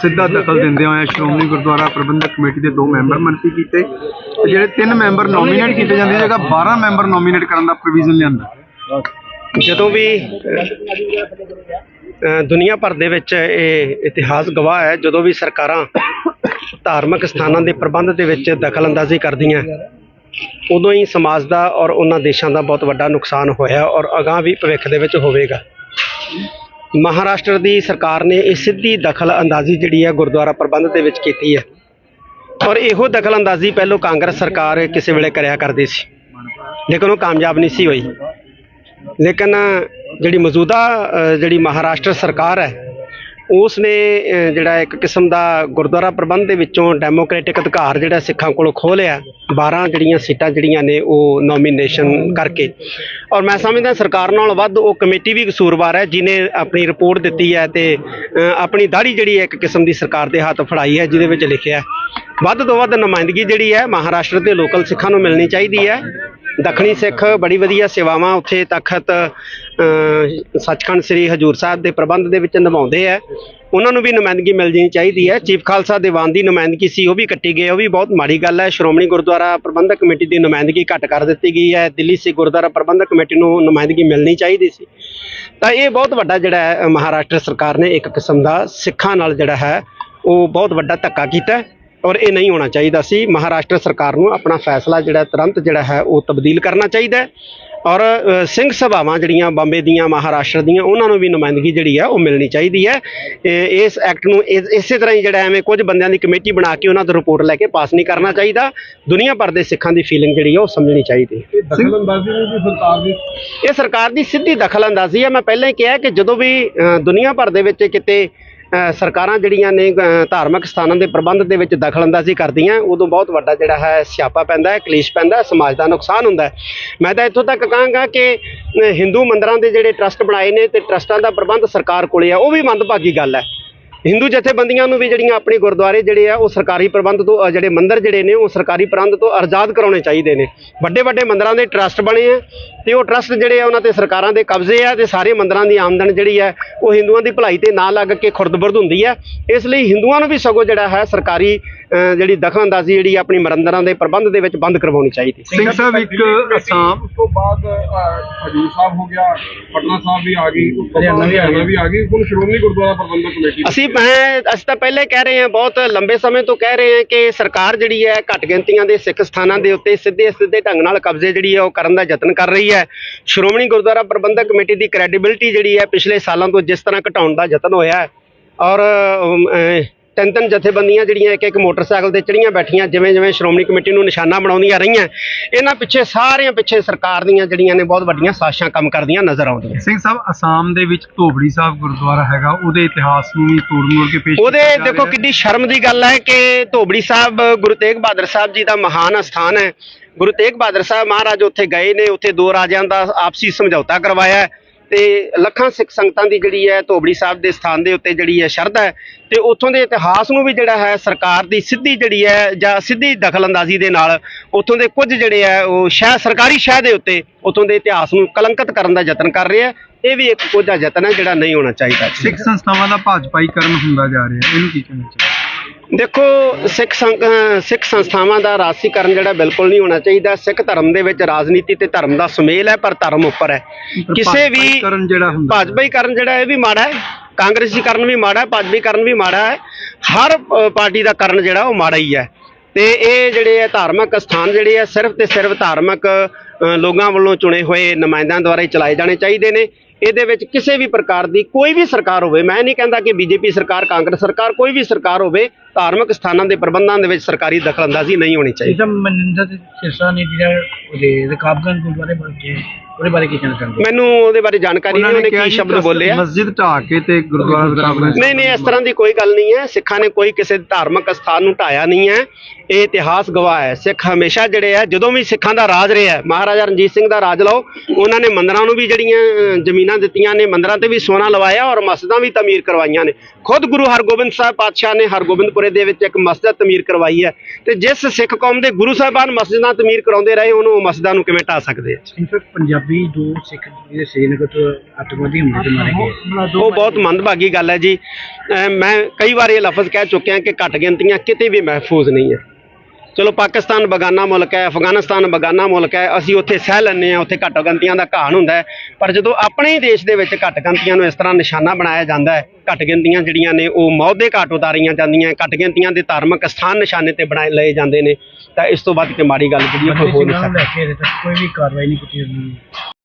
ਸਿੱਧਾ ਦਖਲ ਦਿੰਦੇ ਹੋਏ ਸ਼੍ਰੋਮਣੀ ਗੁਰਦੁਆਰਾ ਪ੍ਰਬੰਧਕ ਕਮੇਟੀ ਦੇ ਦੋ ਮੈਂਬਰ ਮਨਫੀ ਕੀਤੇ ਤੇ ਜਿਹੜੇ ਤਿੰਨ ਮੈਂਬਰ ਨੋਮੀਨੇਟ ਕੀਤੇ ਜਾਂਦੇ ਜਗ੍ਹਾ 12 ਮੈਂਬਰ ਨੋਮੀਨੇਟ ਕਰਨ ਦਾ ਪ੍ਰੋਵੀਜ਼ਨ ਲਿਆਂਦਾ। ਜਦੋਂ ਵੀ ਦੁਨੀਆ ਭਰ ਦੇ ਵਿੱਚ ਇਹ ਇਤਿਹਾਸ ਗਵਾਹ ਹੈ, ਜਦੋਂ ਵੀ ਸਰਕਾਰਾਂ ਧਾਰਮਿਕ ਸਥਾਨਾਂ ਦੇ ਪ੍ਰਬੰਧ ਦੇ ਵਿੱਚ ਦਖਲਅੰਦਾਜ਼ੀ ਕਰਦੀਆਂ, ਉਦੋਂ ਹੀ ਸਮਾਜ ਦਾ ਔਰ ਉਹਨਾਂ ਦੇਸ਼ਾਂ ਦਾ ਬਹੁਤ ਵੱਡਾ ਨੁਕਸਾਨ ਹੋਇਆ ਔਰ ਅਗਾਹ ਵੀ ਭਵਿੱਖ ਦੇ ਵਿੱਚ ਹੋਵੇਗਾ। ਮਹਾਰਾਸ਼ਟਰ ਦੀ ਸਰਕਾਰ ਨੇ ਇਹ ਸਿੱਧੀ ਦਖਲਅੰਦਾਜ਼ੀ ਜਿਹੜੀ ਹੈ ਗੁਰਦੁਆਰਾ ਪ੍ਰਬੰਧ ਦੇ ਵਿੱਚ ਕੀਤੀ ਹੈ। ਔਰ ਇਹੋ ਦਖਲਅੰਦਾਜ਼ੀ ਪਹਿਲੋਂ ਕਾਂਗਰਸ ਸਰਕਾਰ ਕਿਸੇ ਵੇਲੇ ਕਰਿਆ ਕਰਦੀ ਸੀ। ਲੇਕਿਨ ਉਹ ਕਾਮਯਾਬ ਨਹੀਂ ਸੀ ਹੋਈ। ਲੇਕਿਨ ਜਿਹੜੀ ਮੌਜੂਦਾ ਜਿਹੜੀ ਮਹਾਰਾਸ਼ਟਰ ਸਰਕਾਰ ਹੈ ਉਸ ਨੇ ਜਿਹੜਾ ਇੱਕ ਕਿਸਮ ਦਾ ਗੁਰਦੁਆਰਾ ਪ੍ਰਬੰਧ ਦੇ ਵਿੱਚੋਂ ਡੈਮੋਕ੍ਰੈਟਿਕ ਅਧਿਕਾਰ ਜਿਹੜਾ ਸਿੱਖਾਂ ਕੋਲੋਂ ਖੋਹ ਲਿਆ। 12 ਜਿਹੜੀਆਂ ਸੀਟਾਂ ਜਿਹੜੀਆਂ ਨੇ ਉਹ ਨੋਮੀਨੇਸ਼ਨ ਕਰਕੇ। ਔਰ ਮੈਂ ਸਮਝਦਾ ਸਰਕਾਰ ਨਾਲੋਂ ਵੱਧ ਉਹ ਕਮੇਟੀ ਵੀ ਕਸੂਰਵਾਰ ਹੈ ਜਿਨੇ ਆਪਣੀ ਰਿਪੋਰਟ ਦਿੱਤੀ ਹੈ ਤੇ ਆਪਣੀ ਦਾੜੀ ਜਿਹੜੀ ਹੈ ਇੱਕ ਕਿਸਮ ਦੀ ਸਰਕਾਰ ਦੇ ਹੱਥ ਫੜਾਈ ਹੈ, ਜਿਹਦੇ ਵਿੱਚ ਲਿਖਿਆ ਵੱਧ ਤੋਂ ਵੱਧ ਨੁਮਾਇੰਦਗੀ ਜਿਹੜੀ ਹੈ ਮਹਾਰਾਸ਼ਟਰ ਦੇ ਲੋਕਲ ਸਿੱਖਾਂ ਨੂੰ ਮਿਲਣੀ ਚਾਹੀਦੀ ਹੈ। ਦੱਖਣੀ ਸਿੱਖ ਬੜੀ ਵਧੀਆ ਸੇਵਾਵਾਂ ਉੱਥੇ ਤਖਤ ਸੱਚਖੰਡ ਸ੍ਰੀ ਹਜੂਰ ਸਾਹਿਬ ਦੇ ਪ੍ਰਬੰਧ ਦੇ ਵਿੱਚ ਨਿਭਾਉਂਦੇ ਆ। ਉਹਨਾਂ ਨੂੰ ਵੀ ਨੁਮਾਇੰਦਗੀ ਮਿਲ ਜਾਣੀ ਚਾਹੀਦੀ ਹੈ। ਚੀਫ ਖਾਲਸਾ ਦੀਵਾਨ ਦੀ ਨੁਮਾਇੰਦਗੀ ਸੀ ਉਹ ਵੀ ਕੱਟੀ ਗਈ ਹੈ, ਉਹ ਵੀ ਬਹੁਤ ਮਾੜੀ ਗੱਲ ਹੈ। ਸ਼੍ਰੋਮਣੀ ਗੁਰਦੁਆਰਾ ਪ੍ਰਬੰਧਕ ਕਮੇਟੀ ਦੀ ਨੁਮਾਇੰਦਗੀ ਘੱਟ ਕਰ ਦਿੱਤੀ ਗਈ ਹੈ। ਦਿੱਲੀ ਸਿੱਖ ਗੁਰਦੁਆਰਾ ਪ੍ਰਬੰਧਕ ਕਮੇਟੀ ਨੂੰ ਨੁਮਾਇੰਦਗੀ ਮਿਲਣੀ ਚਾਹੀਦੀ ਸੀ। ਤਾਂ ਇਹ ਬਹੁਤ ਵੱਡਾ ਜਿਹੜਾ ਹੈ ਮਹਾਰਾਸ਼ਟਰ ਸਰਕਾਰ ਨੇ ਇੱਕ ਕਿਸਮ ਦਾ ਸਿੱਖਾਂ ਨਾਲ ਜਿਹੜਾ ਹੈ ਉਹ ਬਹੁਤ ਵੱਡਾ ਧੱਕਾ ਕੀਤਾ ਔਰ ਇਹ ਨਹੀਂ ਹੋਣਾ ਚਾਹੀਦਾ ਸੀ। ਮਹਾਰਾਸ਼ਟਰ ਸਰਕਾਰ ਨੂੰ ਆਪਣਾ ਫੈਸਲਾ ਜਿਹੜਾ ਤੁਰੰਤ ਜਿਹੜਾ ਹੈ ਉਹ ਤਬਦੀਲ ਕਰਨਾ ਚਾਹੀਦਾ ਔਰ ਸਿੰਘ ਸਭਾਵਾਂ ਜਿਹੜੀਆਂ ਬੰਬੇ ਦੀਆਂ ਮਹਾਰਾਸ਼ਟਰ ਦੀਆਂ ਉਹਨਾਂ ਨੂੰ ਵੀ ਨੁਮਾਇੰਦਗੀ ਜਿਹੜੀ ਹੈ ਉਹ ਮਿਲਣੀ ਚਾਹੀਦੀ ਹੈ। ਇਸ ਐਕਟ ਨੂੰ ਇਸ- ਤਰ੍ਹਾਂ ਹੀ ਜਿਹੜਾ ਐਵੇਂ ਕੁਝ ਬੰਦਿਆਂ ਦੀ ਕਮੇਟੀ ਬਣਾ ਕੇ ਉਹਨਾਂ ਤੋਂ ਰਿਪੋਰਟ ਲੈ ਕੇ ਪਾਸ ਨਹੀਂ ਕਰਨਾ ਚਾਹੀਦਾ। ਦੁਨੀਆ ਭਰ ਦੇ ਸਿੱਖਾਂ ਦੀ ਫੀਲਿੰਗ ਜਿਹੜੀ ਹੈ ਉਹ ਸਮਝਣੀ ਚਾਹੀਦੀ ਹੈ। ਇਹ ਸਰਕਾਰ ਦੀ? ਸਿੱਧੀ ਦਖਲਅੰਦਾਜ਼ੀ ਹੈ। ਮੈਂ ਪਹਿਲਾਂ ਹੀ ਕਿਹਾ ਕਿ ਜਦੋਂ ਵੀ ਦੁਨੀਆ ਭਰ ਦੇ ਵਿੱਚ ਕਿਤੇ ਸਰਕਾਰਾਂ ਜਿਹੜੀਆਂ ਨੇ ਧਾਰਮਿਕ ਸਥਾਨਾਂ ਦੇ ਪ੍ਰਬੰਧ ਦੇ ਵਿੱਚ ਦਖਲਅੰਦਾਜ਼ੀ ਕਰਦੀਆਂ, ਉਦੋਂ ਬਹੁਤ ਵੱਡਾ ਜਿਹੜਾ ਹੈ ਸਿਆਪਾ ਪੈਂਦਾ ਹੈ, ਕਲੇਸ਼ ਪੈਂਦਾ ਹੈ, ਸਮਾਜ ਦਾ ਨੁਕਸਾਨ ਹੁੰਦਾ ਹੈ। ਮੈਂ ਤਾਂ ਇੱਥੋਂ ਤੱਕ ਕਹਾਂਗਾ ਕਿ ਹਿੰਦੂ ਮੰਦਰਾਂ ਦੇ ਜਿਹੜੇ ਟਰਸਟ ਬਣਾਏ ਨੇ ਤੇ ਟਰਸਟਾਂ ਦਾ ਪ੍ਰਬੰਧ ਸਰਕਾਰ ਕੋਲੇ ਆ, ਉਹ ਵੀ ਮੰਦਭਾਗੀ ਗੱਲ ਹੈ। ਹਿੰਦੂ ਜਥੇਬੰਦੀਆਂ ਨੂੰ ਵੀ ਜਿਹੜੀਆਂ ਆਪਣੇ ਗੁਰਦੁਆਰੇ ਜਿਹੜੇ ਆ, ਉਹ ਸਰਕਾਰੀ ਪ੍ਰਬੰਧ ਤੋਂ ਜਿਹੜੇ ਮੰਦਰ ਜਿਹੜੇ ਨੇ, ਉਹ ਸਰਕਾਰੀ ਪ੍ਰਬੰਧ ਤੋਂ ਆਜ਼ਾਦ ਕਰਾਉਣੇ ਚਾਹੀਦੇ ਨੇ। ਵੱਡੇ ਵੱਡੇ ਮੰਦਰਾਂ ਦੇ ਟਰਸਟ ਬਣੇ ਆ ਤੇ ਉਹ ਟਰਸਟ ਜਿਹੜੇ ਆ, ਉਹਨਾਂ ਤੇ ਸਰਕਾਰਾਂ ਦੇ ਕਬਜ਼ੇ ਆ ਤੇ ਸਾਰੇ ਮੰਦਰਾਂ ਦੀ ਆਮਦਨ ਜਿਹੜੀ ਹੈ ਉਹ ਹਿੰਦੂਆਂ ਦੀ ਭਲਾਈ ਤੇ ਨਾ ਲੱਗ ਕੇ ਖੁਰਦਬੁਰਦ ਹੁੰਦੀ ਹੈ ਇਸ ਲਈ ਹਿੰਦੂਆਂ ਨੂੰ ਵੀ ਸਗੋਂ ਜਿਹੜਾ ਹੈ ਸਰਕਾਰੀ ਜਿਹੜੀ ਦਖਲਅੰਦਾਜ਼ੀ ਜਿਹੜੀ ਆਪਣੀ ਮੰਦਰਾਂ ਦੇ ਪ੍ਰਬੰਧ ਦੇ ਵਿੱਚ ਬੰਦ ਕਰਵਾਉਣੀ ਚਾਹੀਦੀ। ਸਿੰਘ ਸਾਹਿਬ ਇੱਕ ਅਸਾਮ ਉਸ ਤੋਂ ਬਾਅਦ ਹਜੂਰ ਸਾਹਿਬ ਹੋ ਗਿਆ ਪਟਨਾ ਸਾਹਿਬ ਵੀ ਆ ਗਈ ਤੋਂ ਬਾਅਦ ਹਰਿਆਣਾ ਵੀ ਆ ਗਈ ਹੁਣ ਸ਼੍ਰੋਮਣੀ ਗੁਰਦੁਆਰਾ ਪ੍ਰਬੰਧਕ ਕਮੇਟੀ ਅਸੀਂ ਮੈਂ ਅਸੀਂ ਤਾਂ ਪਹਿਲੇ ਕਹਿ ਰਹੇ ਹਾਂ ਬਹੁਤ ਲੰਬੇ ਸਮੇਂ ਤੋਂ ਕਹਿ ਰਹੇ ਹਾਂ ਕਿ ਸਰਕਾਰ ਜਿਹੜੀ ਹੈ ਘੱਟ ਗਿਣਤੀਆਂ ਦੇ ਸਿੱਖ ਸਥਾਨਾਂ ਦੇ ਉੱਤੇ ਸਿੱਧੇ ਸਿੱਧੇ ਢੰਗ ਨਾਲ ਕਬਜ਼ੇ ਜਿਹੜੀ ਹੈ ਉਹ ਕਰਨ ਦਾ ਯਤਨ ਕਰ ਰਹੀ ਹੈ। ਸ਼੍ਰੋਮਣੀ ਗੁਰਦੁਆਰਾ ਪ੍ਰਬੰਧਕ ਕਮੇਟੀ ਦੀ ਕ੍ਰੈਡੀਬਿਲਿਟੀ ਜਿਹੜੀ ਹੈ ਪਿਛਲੇ ਸਾਲਾਂ ਤੋਂ ਜਿਸ ਤਰ੍ਹਾਂ ਘਟਾਉਣ ਦਾ ਯਤਨ ਹੋਇਆ ਹੈ ਔਰ ਤਿੰਨ ਤਿੰਨ ਜਥੇਬੰਦੀਆਂ ਜਿਹੜੀਆਂ ਇੱਕ ਇੱਕ ਮੋਟਰਸਾਈਕਲ ਤੇ ਚੜੀਆਂ ਬੈਠੀਆਂ ਜਿਵੇਂ ਜਿਵੇਂ ਸ਼੍ਰੋਮਣੀ ਕਮੇਟੀ ਨੂੰ ਨਿਸ਼ਾਨਾ ਬਣਾਉਂਦੀਆਂ ਰਹੀਆਂ ਇਹਨਾਂ ਪਿੱਛੇ ਸਾਰਿਆਂ ਪਿੱਛੇ ਸਰਕਾਰ ਦੀਆਂ ਜਿਹੜੀਆਂ ਨੇ ਬਹੁਤ ਵੱਡੀਆਂ ਸਾਜ਼ਿਸ਼ਾਂ ਕੰਮ ਕਰਦੀਆਂ ਨਜ਼ਰ ਆਉਂਦੀਆਂ। ਸਿੰਘ ਸਾਹਿਬ ਅਸਾਮ ਦੇ ਵਿੱਚ ਧੋਬੜੀ ਸਾਹਿਬ ਗੁਰਦੁਆਰਾ ਹੈਗਾ ਉਹਦੇ ਇਤਿਹਾਸ ਨੂੰ ਵੀ ਤੋੜ ਮੋੜ ਕੇ ਪੇਸ਼ ਉਹਦੇ ਦੇਖੋ। ਕਿੰਨੀ ਸ਼ਰਮ ਦੀ ਗੱਲ ਹੈ ਕਿ ਧੋਬੜੀ ਸਾਹਿਬ ਗੁਰੂ ਤੇਗ ਬਹਾਦਰ ਸਾਹਿਬ ਜੀ ਦਾ ਮਹਾਨ ਅਸਥਾਨ ਹੈ। ਗੁਰੂ ਤੇਗ ਬਹਾਦਰ ਸਾਹਿਬ ਮਹਾਰਾਜ ਉੱਥੇ ਗਏ ਨੇ ਉੱਥੇ ਦੋ ਰਾਜਿਆਂ ਦਾ ਆਪਸੀ ਸਮਝੌਤਾ ਕਰਵਾਇਆ ਹੈ। ਤੇ ਲੱਖਾਂ ਸਿੱਖ ਸੰਗਤਾਂ ਦੀ ਜਿਹੜੀ ਹੈ ਧੋਬੜੀ ਸਾਹਿਬ ਦੇ ਸਥਾਨ ਦੇ ਉੱਤੇ ਜਿਹੜੀ ਹੈ ਸ਼ਰਧਾ ਹੈ ਤੇ ਉੱਥੋਂ ਦੇ ਇਤਿਹਾਸ ਨੂੰ ਵੀ ਜਿਹੜਾ ਹੈ ਸਰਕਾਰ ਦੀ ਸਿੱਧੀ ਜਿਹੜੀ ਹੈ ਜਾਂ ਸਿੱਧੀ ਦਖਲਅੰਦਾਜ਼ੀ ਦੇ ਨਾਲ ਉੱਥੋਂ ਦੇ ਕੁਝ ਜਿਹੜੇ ਹੈ ਉਹ ਸ਼ਹਿ, ਸਰਕਾਰੀ ਸ਼ਹਿ ਦੇ ਉੱਤੇ ਉੱਥੋਂ ਦੇ ਇਤਿਹਾਸ ਨੂੰ ਕਲੰਕਿਤ ਕਰਨ ਦਾ ਯਤਨ ਕਰ ਰਿਹਾ ਇਹ ਵੀ ਇੱਕ ਕੋਝਾ ਯਤਨ ਹੈ ਜਿਹੜਾ ਨਹੀਂ ਹੋਣਾ ਚਾਹੀਦਾ। ਸਿੱਖ ਸੰਸਥਾਵਾਂ ਦਾ ਭਾਜਪਾਈਕਰਨ ਹੁੰਦਾ ਜਾ ਰਿਹਾ ਇਹਨੂੰ ਕੀ ਕਹਿਣਾ ਚਾਹੀਦਾ ਦੇਖੋ ਸਿੱਖ ਸੰਗ- ਸਿੱਖ ਸੰਸਥਾਵਾਂ ਦਾ ਰਾਜਸੀਕਰਨ ਜਿਹੜਾ ਬਿਲਕੁਲ ਨਹੀਂ ਹੋਣਾ ਚਾਹੀਦਾ। ਸਿੱਖ ਧਰਮ ਦੇ ਵਿੱਚ ਰਾਜਨੀਤੀ ਤੇ ਧਰਮ ਦਾ ਸੁਮੇਲ ਹੈ ਪਰ ਧਰਮ ਉੱਪਰ ਹੈ। ਕਿਸੇ ਵੀ ਜਿਹੜਾ ਹੁੰਦਾ ਭਾਜਪਾਈਕਰਨ ਜਿਹੜਾ ਇਹ ਵੀ ਮਾੜਾ ਹੈ ਕਾਂਗਰਸੀਕਰਨ ਵੀ ਮਾੜਾ ਹੈ ਭਾਜਪਾਈਕਰਨ ਵੀ ਮਾੜਾ ਹੈ ਹਰ ਪਾਰਟੀ ਦਾ ਕਰਨ ਜਿਹੜਾ ਉਹ ਮਾੜਾ ਹੀ ਹੈ। ਤੇ ਇਹ ਜਿਹੜੇ ਹੈ ਧਾਰਮਿਕ ਸਥਾਨ ਜਿਹੜੇ ਆ ਸਿਰਫ ਤੇ ਸਿਰਫ ਧਾਰਮਿਕ ਲੋਕਾਂ ਵੱਲੋਂ ਚੁਣੇ ਹੋਏ ਨੁਮਾਇੰਦਿਆਂ ਦੁਆਰਾ ਹੀ ਚਲਾਏ ਜਾਣੇ ਚਾਹੀਦੇ ਨੇ। ਇਹਦੇ ਵਿੱਚ ਕਿਸੇ ਵੀ ਪ੍ਰਕਾਰ ਦੀ ਕੋਈ ਵੀ ਸਰਕਾਰ ਹੋਵੇ, ਮੈਂ ਨਹੀਂ ਕਹਿੰਦਾ ਕਿ ਬੀਜੇਪੀ ਸਰਕਾਰ, ਕਾਂਗਰਸ ਸਰਕਾਰ, ਕੋਈ ਵੀ ਸਰਕਾਰ ਹੋਵੇ, ਧਾਰਮਿਕ ਸਥਾਨਾਂ ਦੇ ਪ੍ਰਬੰਧਾਂ ਦੇ ਵਿੱਚ ਸਰਕਾਰੀ ਦਖਲਅੰਦਾਜ਼ੀ ਨਹੀਂ ਹੋਣੀ ਚਾਹੀਦੀ। ਜਿਸਮ ਮਨਿੰਦਰ ਸਿਰਸਾ ਨੇ ਜਿਹੜਾ ਰਕਾਬਗੰਜ ਗੁਰਦੁਆਰੇ ਬਾਰੇ ਉਹਦੇ ਬਾਰੇ ਕੀ ਕਹਿਣਾ ਚਾਹੁੰਦੇ ਮੈਨੂੰ ਉਹਦੇ ਬਾਰੇ ਜਾਣਕਾਰੀ ਨਹੀਂ ਉਹਨੇ ਕੀ ਸ਼ਬਦ ਬੋਲੇ ਆ ਮਸਜਿਦ ਢਾਹ ਕੇ ਤੇ ਗੁਰਦੁਆਰਾ ਸਥਾਪਨਾ ਨਹੀਂ ਨਹੀਂ ਇਸ ਤਰ੍ਹਾਂ ਦੀ ਕੋਈ ਗੱਲ ਨਹੀਂ ਹੈ। ਸਿੱਖਾਂ ਨੇ ਕੋਈ ਕਿਸੇ ਧਾਰਮਿਕ ਸਥਾਨ ਨੂੰ ਢਾਇਆ ਨਹੀਂ ਹੈ। ਇਹ ਇਤਿਹਾਸ ਗਵਾਹ ਹੈ। ਸਿੱਖ ਹਮੇਸ਼ਾ ਜਿਹੜੇ ਆ ਜਦੋਂ ਵੀ ਸਿੱਖਾਂ ਦਾ ਰਾਜ ਰਿਹਾ ਹੈ, ਮਹਾਰਾਜਾ ਰਣਜੀਤ ਸਿੰਘ ਦਾ ਰਾਜ ਲਓ ਉਹਨਾਂ ਨੇ ਮੰਦਰਾਂ ਨੂੰ ਵੀ ਜਿਹੜੀਆਂ ਜ਼ਮੀਨਾਂ ਦਿੱਤੀਆਂ ਨੇ ਮੰਦਰਾਂ ਤੇ ਵੀ ਸੋਨਾ ਲਵਾਇਆ ਔਰ ਮਸਜਿਦਾਂ ਵੀ ਤਮੀਰ ਕਰਵਾਈਆਂ ਨੇ। ਖੁਦ ਗੁਰੂ ਹਰਗੋਬਿੰਦ ਸਾਹਿਬ ਪਾਤਸ਼ਾਹ ਨੇ ਹਰਗੋਬਿੰਦਪੁਰੇ ਦੇ ਵਿੱਚ ਇੱਕ ਮਸਜਿਦ ਤਮੀਰ ਕਰਵਾਈ ਹੈ। ਤੇ ਜਿਸ ਸਿੱਖ ਕੌਮ ਦੇ ਗੁਰੂ ਸਾਹਿਬਾਨ ਮਸਜਿਦਾਂ ਤਮੀਰ ਕਰਾਉਂਦੇ ਰਹੇ ਉਹਨੂੰ ਉਹ ਮਸਜਿਦਾਂ ਨੂੰ ਕਿਵੇਂ ਢਾ ਸਕਦੇ ਆ? ਇਨਫੈਕਟ ਪੰਜਾਬੀ ਵੀ ਦੋ ਸਿੱਖ ਜਿਹੜੇ ਸ੍ਰੀਨਗਰ ਤੋਂ ਅੱਤਵਾਦੀ ਹਮਲੇ ਤੇ ਮਾਰੇ ਗਏ। ਉਹ ਬਹੁਤ ਮੰਦਭਾਗੀ ਗੱਲ ਹੈ ਜੀ। ਅਹ ਮੈਂ ਕਈ ਵਾਰ ਇਹ ਲਫ਼ਜ਼ ਕਹਿ ਚੁੱਕਿਆ ਕਿ ਘੱਟ ਗਿਣਤੀਆਂ ਕਿਤੇ ਵੀ ਮਹਿਫੂਜ਼ ਨਹੀਂ ਹੈ। ਚਲੋ ਪਾਕਿਸਤਾਨ ਬਗਾਨਾ ਮੁਲਕ ਹੈ ਅਫਗਾਨਿਸਤਾਨ ਬਗਾਨਾ ਮੁਲਕ ਹੈ ਅਸੀਂ ਉੱਥੇ ਸਹਿ ਲੈਂਦੇ ਹਾਂ ਉੱਥੇ ਘੱਟ ਗਿਣਤੀਆਂ ਦਾ ਘਾਣ ਹੁੰਦਾ ਹੈ। ਪਰ ਜਦੋਂ ਆਪਣੇ ਹੀ ਦੇਸ਼ ਦੇ ਵਿੱਚ ਘੱਟ ਗਿਣਤੀਆਂ ਨੂੰ ਇਸ ਤਰ੍ਹਾਂ ਨਿਸ਼ਾਨਾ ਬਣਾਇਆ ਜਾਂਦਾ ਹੈ ਘੱਟ ਗਿਣਤੀਆਂ ਜਿਹੜੀਆਂ ਨੇ ਉਹ ਮੌਤ ਦੇ ਘਾਟ ਉਤਾਰੀਆਂ ਜਾਂਦੀਆਂ ਘੱਟ ਗਿਣਤੀਆਂ ਦੇ ਧਾਰਮਿਕ ਸਥਾਨ ਨਿਸ਼ਾਨੇ ਤੇ ਬਣਾਏ ਲਏ ਜਾਂਦੇ ਨੇ ਤਾਂ ਇਸ ਤੋਂ ਵੱਧ ਕੇ ਮਾੜੀ ਗੱਲ ਜਿਹੜੀ ਹੈ ਨਹੀਂ ਸਕਦੀ ਕੋਈ ਵੀ ਕਾਰਵਾਈ ਨਹੀਂ ਕੀਤੀ